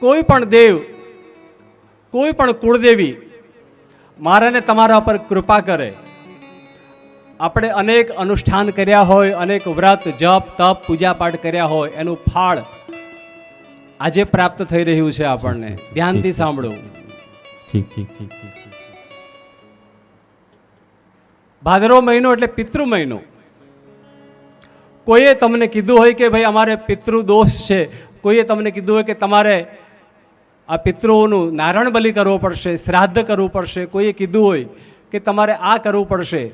કોઈ પણ દેવ કોઈ પણ કુળદેવી મારાને તમારા પર કૃપા કરે. આપણે અનેક અનુષ્ઠાન કર્યા હોય અનેક વ્રત જપ તપ પૂજાપાઠ કર્યા હોય એનું ફાળ આજે પ્રાપ્ત થઈ રહ્યું છે આપણને. ધ્યાનથી સાંભળો. ઠીક. મહિનો એટલે પિતૃ મહિનો. કોઈએ તમને કીધું હોય કે ભાઈ અમારે પિતૃ દોષ છે કોઈએ તમને કીધું હોય કે તમારે આ પિતૃઓનું નારાયણ બલિ કરવો પડશે, શ્રાદ્ધ કરવું પડશે. કોઈએ કીધું હોય કે તમારે આ કરવું પડશે.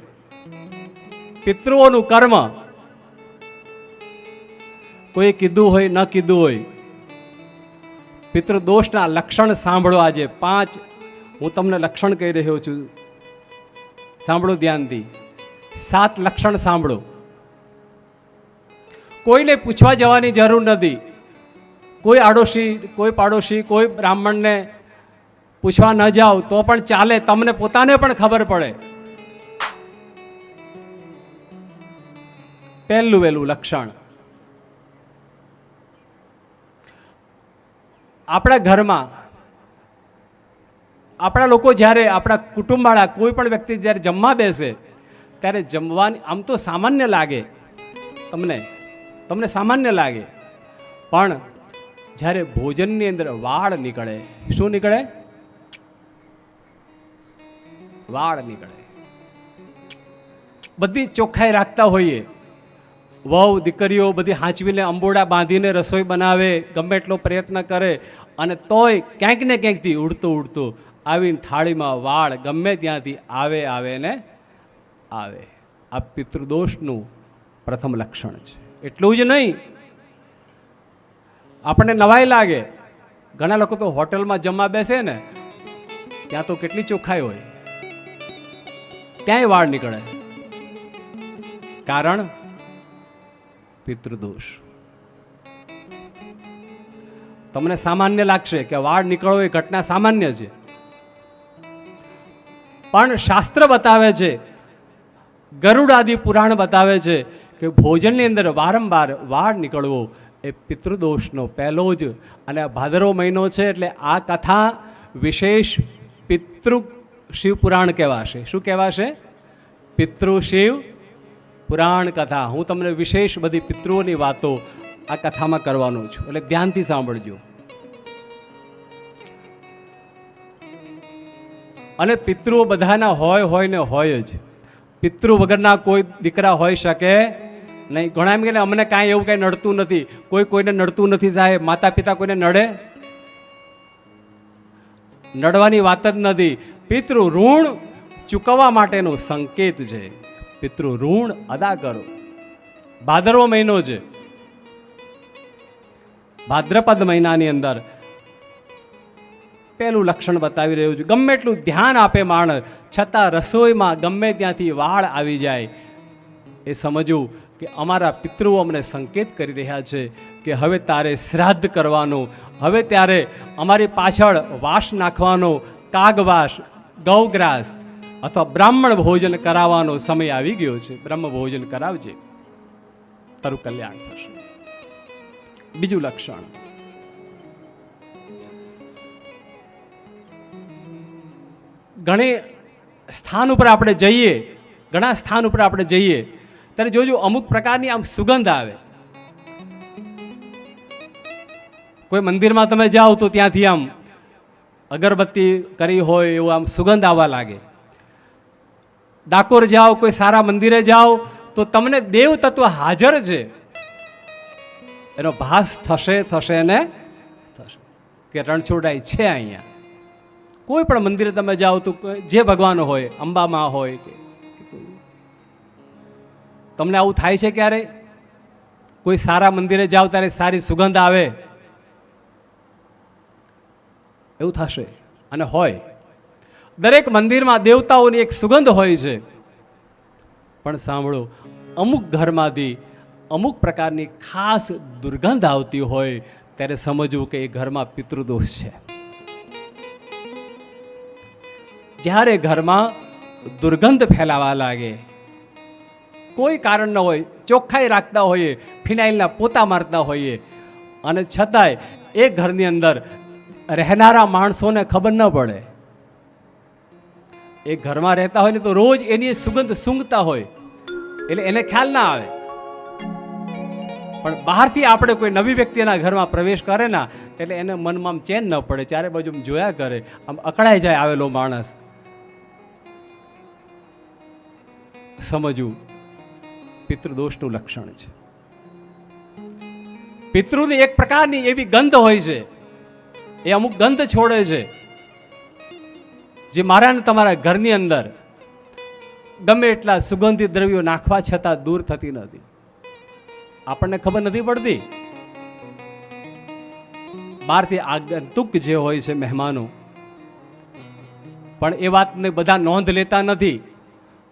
પિતૃઓનું કર્મ. કોઈએ કીધું હોય, ન કીધું હોય. પિતૃદોષના લક્ષણ સાંભળો આજે. પાંચ, હું તમને લક્ષણ કહી રહ્યો છું. સાંભળો ધ્યાનથી. સાત લક્ષણ સાંભળો. કોઈને પૂછવા જવાની જરૂર નથી. કોઈ આડોશી, કોઈ પાડોશી, કોઈ બ્રાહ્મણને પૂછવા ન જાઓ તો પણ ચાલે, તમને પોતાને પણ ખબર પડે. પહેલું વહેલું લક્ષણ. આપણા ઘરમાં, આપણા લોકો જ્યારે આપણા કુટુંબવાળા કોઈ પણ વ્યક્તિ જ્યારે જમવા બેસે, ત્યારે જમવાની, આમ તો સામાન્ય લાગે તમને તમને સામાન્ય લાગે. પણ જ્યારે ભોજનની અંદર વાળ નીકળે, શું નીકળે? વાળ નીકળે. બધી ચોખ્ખાઈ રાખતા હોઈએ. વહુ દીકરીઓ બધી હાંચવીને અંબોડા બાંધીને રસોઈ બનાવે, ગમે એટલો પ્રયત્ન કરે, અને તોય ક્યાંક ને ક્યાંકથી ઉડતું ઉડતું આવીને થાળીમાં વાળ ગમે ત્યાંથી આવે આવે ને આવે. આ પિતૃદોષનું પ્રથમ લક્ષણ છે. એટલું જ નહીં આપણને નવાઈ લાગે. ઘણા લોકો તો હોટલમાં જમવા બેસે ને, ત્યાં તો કેટલી ચોખ્ખાઈ હોય. ત્યાંય વાળ નીકળે. કારણ પિતૃદોષ. તમને સામાન્ય લાગશે કે વાળ નીકળવો એ ઘટના સામાન્ય છે. પણ શાસ્ત્ર બતાવે છે ગરુડ આદિ પુરાણ બતાવે છે કે ભોજનની અંદર વારંવાર વાળ નીકળવો એ પિતૃદોષનો પહેલો જ અને ભાદરવો મહિનો છે એટલે આ કથા વિશેષ પિતૃ શિવ પુરાણ કહેવાશે. શું કહેવાશે? પિતૃ શિવ પુરાણ કથા. હું તમને વિશેષ બધી પિતૃઓની વાતો આ કથામાં કરવાનો છું. એટલે ધ્યાનથી સાંભળજો. અને પિતૃઓ બધાના હોય હોય ને હોય જ. પિતૃ વગરના કોઈ દીકરા હોઈ શકે નહીં, ઘણા એમ કે અમને કાંઈ એવું કાંઈ નડતું નથી. કોઈ કોઈને નડતું નથી સાહેબ. માતા પિતા કોઈને નડે? નડવાની વાત જ નથી. પિતૃ ઋણ ચૂકવવા માટેનો સંકેત છે. પિતૃ ઋણ અદા કરો. ભાદરવો મહિનો છે. ભાદ્રપદ મહિનાની અંદર પેલું લક્ષણ બતાવી રહ્યું છે. ગમે એટલું ધ્યાન આપે માણસ, છતાં રસોઈમાં ગમે ત્યાંથી વાળ આવી જાય. એ સમજવું કે અમારા પિતૃઓ અમને સંકેત કરી રહ્યા છે કે હવે તારે શ્રાદ્ધ કરવાનું, હવે ત્યારે અમારી પાછળ વાસ નાખવાનો, કાગવાસ, ગૌગ્રાસ અથવા બ્રાહ્મણ ભોજન કરાવવાનો સમય આવી ગયો છે. બ્રહ્મ ભોજન કરાવજે. તારું કલ્યાણ થશે. બીજું લક્ષણ. ઘણી સ્થાન ઉપર આપણે જઈએ, ઘણા સ્થાન ઉપર આપણે જઈએ ત્યારે જોજો, અમુક પ્રકારની આમ સુગંધ આવે. કોઈ મંદિરમાં તમે જાઓ તો ત્યાંથી આમ અગરબત્તી કરી હોય એવું આમ સુગંધ આવવા લાગે. ડાકોર જાઓ, કોઈ સારા મંદિરે જાઓ, તો તમને દેવ તત્વ હાજર છે. એનો ભાસ થશે થશે ને થશે. કે રણછોડાઈ છે અહીંયા. કોઈ પણ મંદિરે તમે જાઓ તો જે ભગવાન હોય, અંબામાં હોય કે તમને આવું થાય છે ક્યારે? કોઈ સારા મંદિરે જાઓ ત્યારે સારી સુગંધ આવે? એવું થશે. અને હોય. દરેક મંદિરમાં દેવતાઓની એક સુગંધ હોય છે. પણ સાંભળો, અમુક ઘરમાંથી અમુક પ્રકારની ખાસ દુર્ગંધ આવતી હોય ત્યારે સમજવું કે એ ઘરમાં પિતૃદોષ છે. જ્યારે ઘરમાં દુર્ગંધ ફેલાવા લાગે કોઈ કારણ ન હોય, ચોખ્ખાઈ રાખતા હોઈએ, ફિનાઇલના પોતા મારતા હોઈએ. અને છતાંય એ ઘરની અંદર રહેનારા માણસોને ખબર ન પડે. એ ઘરમાં રહેતા હોય ને તો રોજ એની સુગંધ સૂંઘતા હોય. એટલે એને ખ્યાલ ના આવે. પણ બહારથી આપણે કોઈ નવી વ્યક્તિના ઘરમાં પ્રવેશ કરે ના, એટલે એને મનમાં ચેન ન પડે. ચારે બાજુ જોયા કરે. આમ અકળાઈ જાય આવેલો માણસ. સમજવું. પિતૃદોષનું લક્ષણ છે. પિતૃની એક પ્રકારની એવી ગંધ હોય છે, એ અમુક ગંધ છોડે છે, જે મારા તમારા ઘરની અંદર ગમે એટલા સુગંધિત દ્રવ્યો નાખવા છતાં દૂર થતી નથી. આપણને ખબર નથી પડતી. બહારથી આગંતુક જે હોય છે મહેમાનો, પણ એ વાતને બધા નોંધ લેતા નથી.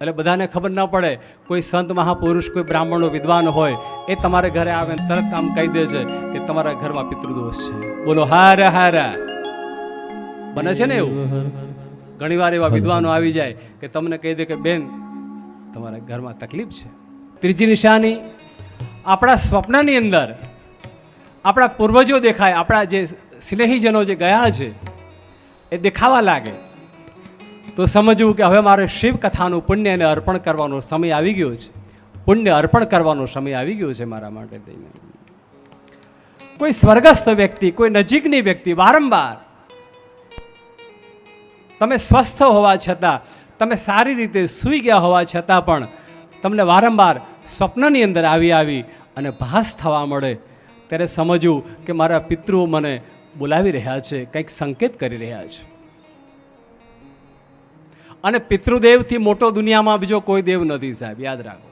એટલે બધાને ખબર ન પડે, કોઈ સંત મહાપુરુષ, કોઈ બ્રાહ્મણો, વિદ્વાન હોય, એ તમારે ઘરે આવે તરત કામ કહી દે છે કે તમારા ઘરમાં પિતૃદોષ છે. બોલો, હાર હાર. બને છે ને એવું? ઘણીવાર એવા વિદ્વાનો આવી જાય કે તમને કહી દે કે, બેન, તમારા ઘરમાં તકલીફ છે. ત્રીજી નિશાની, આપણા સ્વપ્નની અંદર આપણા પૂર્વજો દેખાય, આપણા જે સ્નેહીજનો જે ગયા છે, એ દેખાવા લાગે. તો સમજવું કે હવે મારે શિવ કથાનું પુણ્યને અર્પણ કરવાનો સમય આવી ગયો છે. પુણ્ય અર્પણ કરવાનો સમય આવી ગયો છે મારા માટે થઈને. કોઈ સ્વર્ગસ્થ વ્યક્તિ, કોઈ નજીકની વ્યક્તિ વારંવાર તમે સ્વસ્થ હોવા છતાં, તમે સારી રીતે સૂઈ ગયા હોવા છતાં પણ તમને વારંવાર સ્વપ્નની અંદર આવી આવી અને ભાસ થવા મળે. ત્યારે સમજવું કે મારા પિતૃઓ મને બોલાવી રહ્યા છે, કંઈક સંકેત કરી રહ્યા છે. અને પિતૃદેવથી મોટો દુનિયામાં બીજો કોઈ દેવ નથી સાહેબ, યાદ રાખો.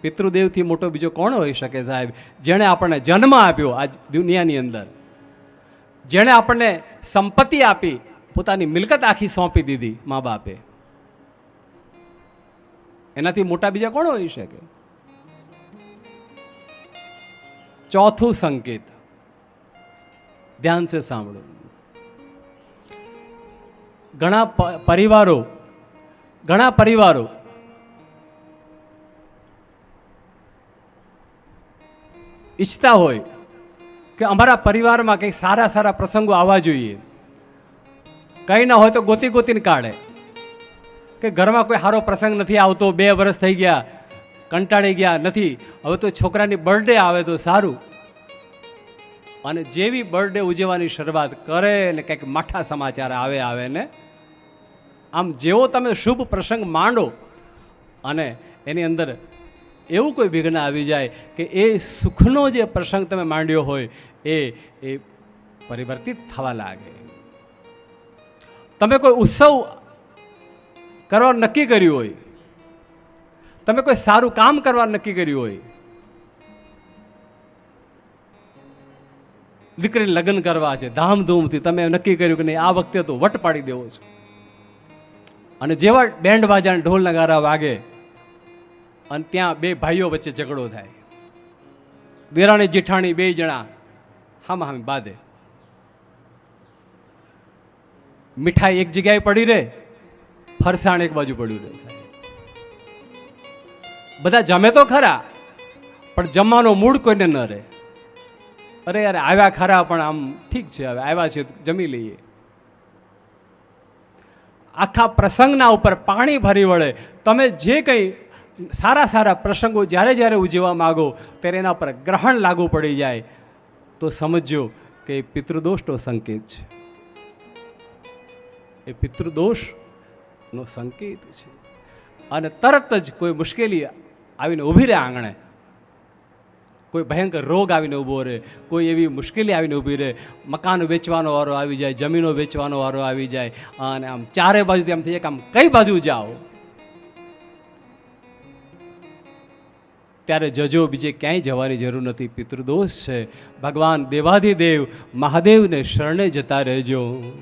પિતૃદેવથી મોટો બીજો કોણ હોઈ શકે સાહેબ? જેણે આપણને જન્મ આપ્યો આ દુનિયાની અંદર. જેણે આપણને સંપત્તિ આપી, પોતાની મિલકત આખી સોંપી દીધી મા બાપે એનાથી મોટા બીજા કોણ હોઈ શકે? ચોથું સંકેત. ધ્યાન છે સાંભળો. ઘણા પરિવારો ઘણા પરિવારો ઈચ્છતા હોય કે અમારા પરિવારમાં કંઈક સારા સારા પ્રસંગો આવવા જોઈએ. કંઈ ના હોય તો ગોતી ગોતીને કાઢે. કે ઘરમાં કોઈ સારો પ્રસંગ નથી આવતો, બે વર્ષ થઈ ગયા, કંટાળી ગયા, નથી. હવે તો છોકરાની બર્થડે આવે તો સારું. અને જેવી બર્થડે ઉજવવાની શરૂઆત કરે ને કંઈક માઠા સમાચાર આવે આવે ને, આમ જેવો તમે શુભ પ્રસંગ માંડો અને એની અંદર એવું કોઈ વિઘ્ન આવી જાય કે એ સુખનો જે પ્રસંગ તમે માંડ્યો હોય એ એ પરિવર્તિત થવા લાગે. તમે કોઈ ઉત્સવ કરવા નક્કી કર્યું હોય, તમે કોઈ સારું કામ કરવા નક્કી કર્યું હોય દીકરીને લગ્ન કરવા છે, ધામધૂમથી. તમે નક્કી કર્યું કે નહીં, આ વખતે તો વટ પાડી દેવો છે. અને જેવા બેન્ડ બાજા ઢોલ નગારા વાગે, અને ત્યાં બે ભાઈઓ વચ્ચે ઝઘડો થાય. દેરાણી, જેઠાણી બે જણા હામ હામ બાદે મીઠાઈ એક જગ્યાએ પડી રહે, ફરસાણ એક બાજુ પડ્યું રહે બધા જમે તો ખરા, પણ જમવાનો મૂડ કોઈને ન રહે. અરે યાર આવ્યા ખરા, પણ આમ ઠીક છે, હવે આવ્યા છે, જમી લઈએ. આખા પ્રસંગના ઉપર પાણી ભરી વળે. તમે જે કંઈ સારા સારા પ્રસંગો જ્યારે જ્યારે ઉજવવા માગો, ત્યારે એના પર ગ્રહણ લાગુ પડી જાય. તો સમજો કે એ પિતૃદોષનો સંકેત છે. એ પિતૃદોષનો સંકેત છે. અને તરત જ કોઈ મુશ્કેલી આવીને ઊભી રહે આંગણે કોઈ ભયંકર રોગ આવીને ઊભો રહે, કોઈ એવી મુશ્કેલી આવીને ઊભી રહે, મકાન વેચવાનો વારો આવી જાય, જમીનો વેચવાનો વારો આવી જાય, અને આમ ચારે બાજુથી આમ થઈ જાય કે આમ કઈ બાજુ જાઓ? ત્યારે જજો બીજે ક્યાંય જવાની જરૂર નથી, પિતૃદોષ છે. ભગવાન દેવાધિદેવ, મહાદેવને શરણે જતા રહેજો.